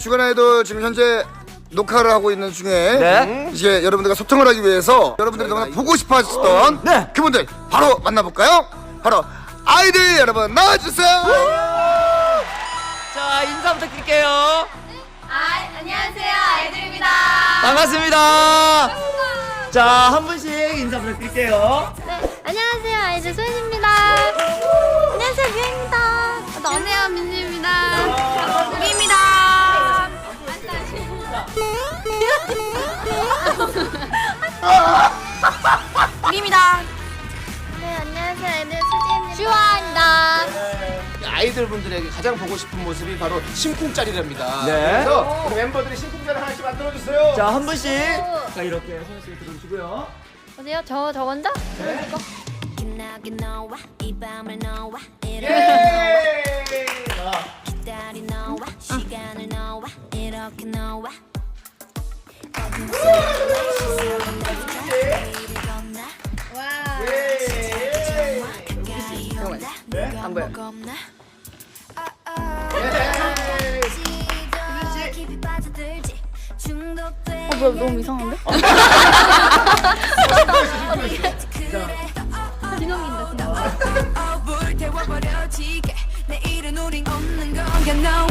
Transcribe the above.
주간 아이돌 지금 현재 녹화를 하고 있는 중에 네. 이제 여러분들과 소통을 하기 위해서 여러분들이 너무나 보고 싶어 하셨던 네. 그분들 바로 만나볼까요? 바로 아이들 여러분 나와주세요. 자 인사 부탁드릴게요. 아, 안녕하세요. 아이들입니다. 반갑습니다. 자 한 분씩 인사 부탁드릴게요. 네, 안녕하세요. 아이들 소연입니다. 우기입니다. 네, 안녕하세요. 아이들 수지입니다. 슈아입니다. 아이들 분들에게 가장 보고 싶은 모습이 바로 심쿵짜리랍니다. 네. 그래서 우리 멤버들이 심쿵짜리 하나씩 만들어 주세요. 자 한 분씩 자 이렇게 손씩 들어주시고요. 어디요? 저, 저 먼저? 기나게 너와 이 밤을 너와 이렇게 예. 기다린 너와 시간을 너와 이렇게 너와 어 뭐야 너무 이상한데? 진홍인다 진홍